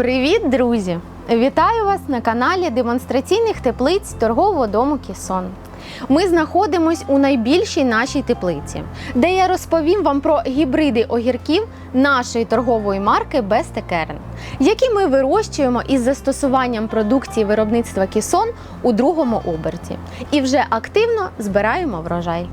Привіт, друзі! Вітаю вас на каналі демонстраційних теплиць торгового дому Кісон. Ми знаходимось у найбільшій нашій теплиці, де я розповім вам про гібриди огірків нашої торгової марки Бестекерн, які ми вирощуємо із застосуванням продукції виробництва Кісон у другому оберті і вже активно збираємо врожай.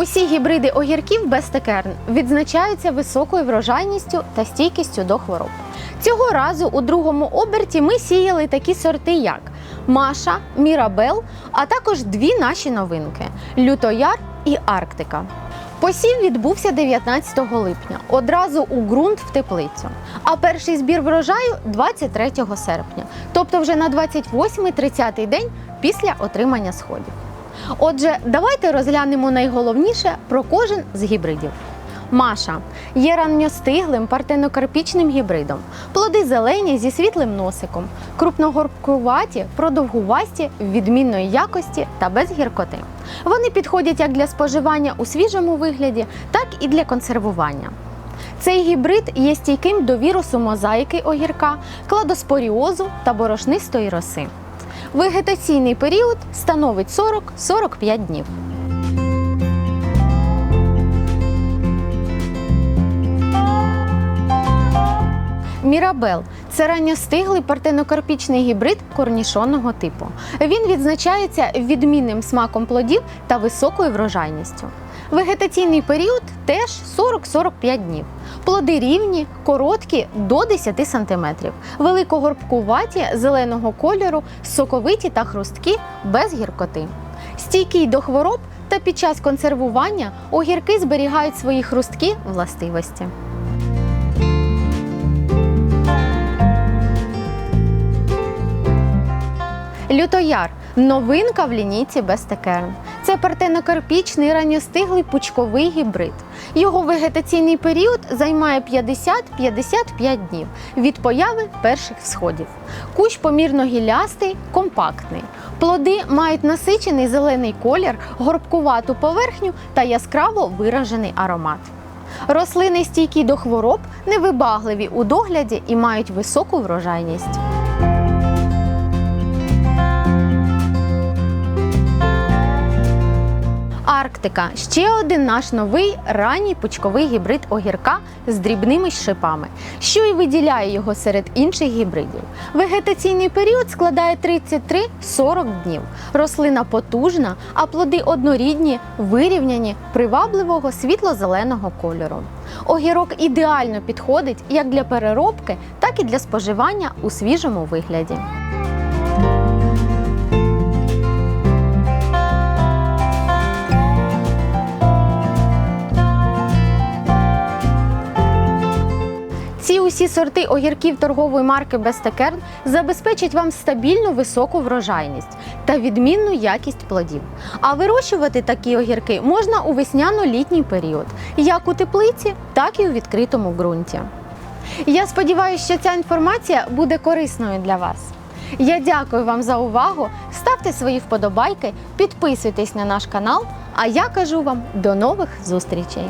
Усі гібриди огірків Бестекерн відзначаються високою врожайністю та стійкістю до хвороб. Цього разу у другому оберті ми сіяли такі сорти, як Маша, Мірабел, а також дві наші новинки Лютояр і Арктика. Посів відбувся 19 липня, одразу у ґрунт в теплицю. А перший збір врожаю 23 серпня, тобто вже на 28-30 день після отримання сходів. Отже, давайте розглянемо найголовніше про кожен з гібридів. Маша є ранньостиглим партенокарпічним гібридом. Плоди зелені зі світлим носиком, крупногорбкуваті, продовгувасті, відмінної якості та без гіркоти. Вони підходять як для споживання у свіжому вигляді, так і для консервування. Цей гібрид є стійким до вірусу мозаїки огірка, кладоспоріозу та борошнистої роси. Вегетаційний період становить 40-45 днів. Мірабел це ранньостиглий партенокарпічний гібрид корнішонного типу. Він відзначається відмінним смаком плодів та високою врожайністю. Вегетаційний період теж 40-45 днів. Плоди рівні, короткі до 10 см, великогорбкуваті зеленого кольору, соковиті та хрусткі без гіркоти. Стійкий до хвороб та під час консервування огірки зберігають свої хрусткі властивості. Лютояр новинка в лінійці Бестекерн. Це партенокарпічний ранньостиглий пучковий гібрид. Його вегетаційний період займає 50-55 днів від появи перших сходів. Кущ помірно гілястий, компактний. Плоди мають насичений зелений колір, горбкувату поверхню та яскраво виражений аромат. Рослини стійкі до хвороб, невибагливі у догляді і мають високу врожайність. Арктика ще один наш новий ранній пучковий гібрид огірка з дрібними шипами, що й виділяє його серед інших гібридів. Вегетаційний період складає 33-40 днів. Рослина потужна, а плоди однорідні, вирівняні, привабливого світло-зеленого кольору. Огірок ідеально підходить як для переробки, так і для споживання у свіжому вигляді. Ці усі сорти огірків торгової марки Бестекерн забезпечать вам стабільну високу врожайність та відмінну якість плодів. А вирощувати такі огірки можна у весняно-літній період, як у теплиці, так і у відкритому ґрунті. Я сподіваюся, що ця інформація буде корисною для вас. Я дякую вам за увагу. Ставте свої вподобайки, підписуйтесь на наш канал. А я кажу вам до нових зустрічей!